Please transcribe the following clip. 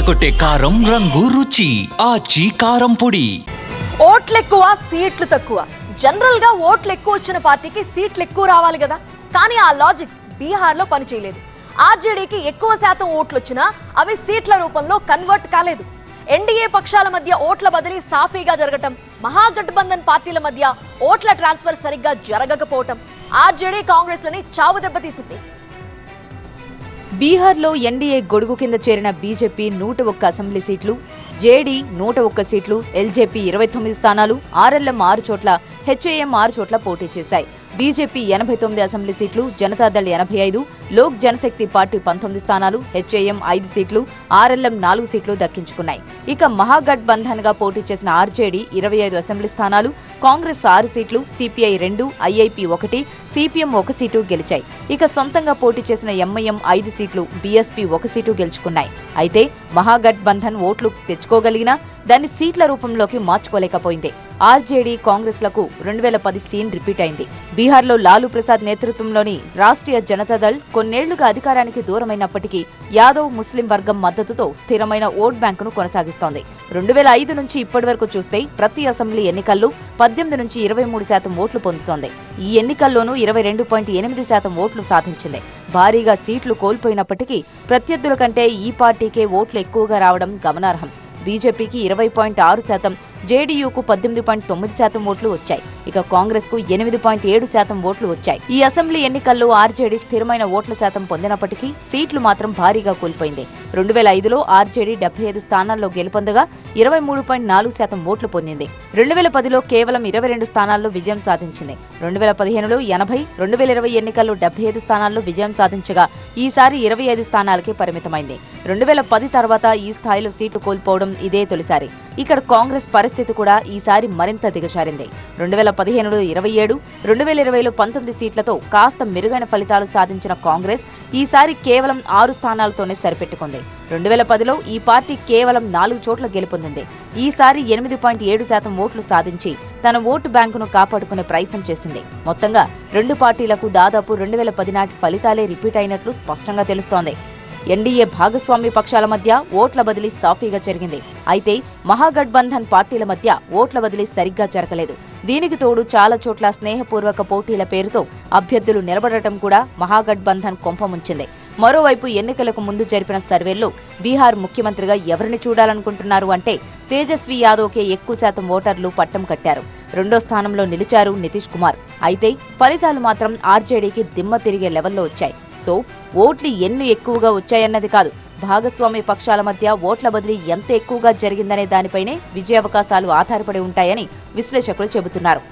అదరగొట్టే కారం రంగు రుచి ఆచి కారం పొడి. ఓట్లెక్కువ సీట్లు తక్కువ. జనరల్గా ఓట్లు ఎక్కువ వచ్చిన పార్టీకి సీట్లు ఎక్కువ రావాలి కదా. కానీ ఆ లాజిక్ బీహార్లో పనిచేయలేదు. ఆర్జేడీకి ఎక్కువ శాతం ఓట్లు వచ్చినా అవి సీట్ల రూపంలో కన్వర్ట్ కాలేదు. ఎన్డీఏ పక్షాల మధ్య ఓట్ల బదిలీ సాఫీగా జరగటం మహాగఠబంధన్ పార్టీల మధ్య ఓట్ల ట్రాన్స్ఫర్ సరిగ్గా జరగకపోవటం ఆర్జేడీ కాంగ్రెస్ లని చావు దెబ్బతీసింది. బీహార్లో ఎన్డీఏ గొడుగు కింద చేరిన బీజేపీ నూట ఒక్క అసెంబ్లీ సీట్లు జేడీ నూట ఒక్క సీట్లు ఎల్జేపీ ఇరవై తొమ్మిది స్థానాలు ఆర్ఎల్ఎం ఆరు చోట్ల హెచ్ఏఎం ఆరు చోట్ల పోటీ చేశాయి. బీజేపీ ఎనభై తొమ్మిది అసెంబ్లీ సీట్లు జనతాదళ్ ఎనభై ఐదు లోక్ జనశక్తి పార్టీ పంతొమ్మిది స్థానాలు హెచ్ఏఎం ఐదు సీట్లు ఆర్ఎల్ఎం నాలుగు సీట్లు దక్కించుకున్నాయి. ఇక మహాగఠబంధన్గా పోటీ చేసిన ఆర్జేడీ ఇరవై ఐదు అసెంబ్లీ స్థానాలు కాంగ్రెస్ ఆరు సీట్లు సిపిఐ రెండు ఐఐపి ఒకటి సిపిఎం ఒక సీటు గెలిచాయి. ఇక సొంతంగా పోటీ చేసిన ఎంఐఎం ఐదు సీట్లు బీఎస్పీ ఒక సీటు గెలుచుకున్నాయి. అయితే మహాగఠబంధన్ ఓట్లు తెచ్చుకోగలిగినా దాన్ని సీట్ల రూపంలోకి మార్చుకోలేకపోయింది. ఆర్జేడీ కాంగ్రెస్లకు రెండు వేల పది సీన్ రిపీట్ అయింది. బీహార్లో లాలూ ప్రసాద్ నేతృత్వంలోని రాష్ట్రీయ జనతాదళ్ కొన్నేళ్ళుగా అధికారానికి దూరమైనప్పటికీ యాదవ్ ముస్లిం వర్గం మద్దతుతో స్థిరమైన ఓట్ బ్యాంకును కొనసాగిస్తోంది. రెండు వేల ఐదు నుంచి ఇప్పటి వరకు చూస్తే ప్రతి అసెంబ్లీ ఎన్నికల్లో పద్దెనిమిది నుంచి ఇరవై మూడు శాతం ఓట్లు పొందుతోంది. ఈ ఎన్నికల్లోనూ ఇరవై రెండు పాయింట్ ఎనిమిది శాతం ఓట్లు సాధించింది. భారీగా సీట్లు కోల్పోయినప్పటికీ ప్రత్యర్థుల కంటే ఈ పార్టీకే ఓట్లు ఎక్కువగా రావడం గమనార్హం. బీజేపీకి ఇరవై పాయింట్ ఆరు శాతం జేడీయూకు పద్దెనిమిది పాయింట్ తొమ్మిది శాతం ఓట్లు వచ్చాయి. ఇక కాంగ్రెస్కు ఎనిమిది పాయింట్ ఏడు శాతం ఓట్లు వచ్చాయి. ఈ అసెంబ్లీ ఎన్నికల్లో ఆర్జేడీ స్థిరమైన ఓట్ల శాతం పొందినప్పటికీ సీట్లు మాత్రం భారీగా కోల్పోయింది. రెండు వేల ఐదులో ఆర్జేడీ డెబ్బై ఐదు స్థానాల్లో గెలుపొందగా ఇరవై మూడు పాయింట్ నాలుగు శాతం ఓట్లు పొందింది. రెండు వేల పదిలో కేవలం ఇరవై రెండు స్థానాల్లో విజయం సాధించింది. రెండు వేల పదిహేనులో ఎనభై రెండు వేల ఇరవై ఎన్నికల్లో డెబ్బై ఐదు స్థానాల్లో విజయం సాధించగా ఈసారి ఇరవై ఐదు స్థానాలకే పరిమితమైంది. రెండు వేల పది తర్వాత ఈ స్థాయిలో సీట్లు కోల్పోవడం ఇదే తొలిసారి. ఇక్కడ కాంగ్రెస్ పరిస్థితి కూడా ఈసారి మరింత దిగజారింది. రెండు వేల పదిహేనులో ఇరవై ఏడు రెండు వేల ఇరవైలో పంతొమ్మిది సీట్లతో కాస్త మెరుగైన ఫలితాలు సాధించిన కాంగ్రెస్ ఈసారి కేవలం ఆరు స్థానాలతోనే సరిపెట్టుకుంది. రెండు వేల పదిలో ఈ పార్టీ కేవలం నాలుగు చోట్ల గెలుపొందింది. ఈసారి ఎనిమిది పాయింట్ ఏడు శాతం ఓట్లు సాధించి తన ఓటు బ్యాంకును కాపాడుకునే ప్రయత్నం చేసింది. మొత్తంగా రెండు పార్టీలకు దాదాపు రెండు వేల పది నాటి ఫలితాలే రిపీట్ అయినట్లు స్పష్టంగా తెలుస్తోంది. ఎన్డీఏ భాగస్వామ్య పక్షాల మధ్య ఓట్ల బదిలీ సాఫీగా జరిగింది. అయితే మహాగఠబంధన్ పార్టీల మధ్య ఓట్ల బదిలీ సరిగ్గా జరగలేదు. దీనికి తోడు చాలా చోట్ల స్నేహపూర్వక పోటీల పేరుతో అభ్యర్థులు నిలబడటం కూడా మహాగఠబంధన్ కొంపముంచింది మరోవైపు ఎన్నికలకు ముందు జరిపిన సర్వేల్లో బీహార్ ముఖ్యమంత్రిగా ఎవరిని చూడాలనుకుంటున్నారు అంటే తేజస్వి యాదవ్కే ఎక్కువ శాతం ఓటర్లు పట్టం కట్టారు. రెండో స్థానంలో నిలిచారు నితీష్ కుమార్. అయితే ఫలితాలు మాత్రం ఆర్జేడీకి దిమ్మ తిరిగే లెవెల్లో వచ్చాయి. సో ఓట్లు ఎన్ని ఎక్కువగా వచ్చాయన్నది కాదు. భాగస్వామ్య పక్షాల మధ్య ఓట్ల బదిలీ ఎంత ఎక్కువగా జరిగిందనే దానిపైనే విజయావకాశాలు ఆధారపడి ఉంటాయని విశ్లేషకులు చెబుతున్నారు.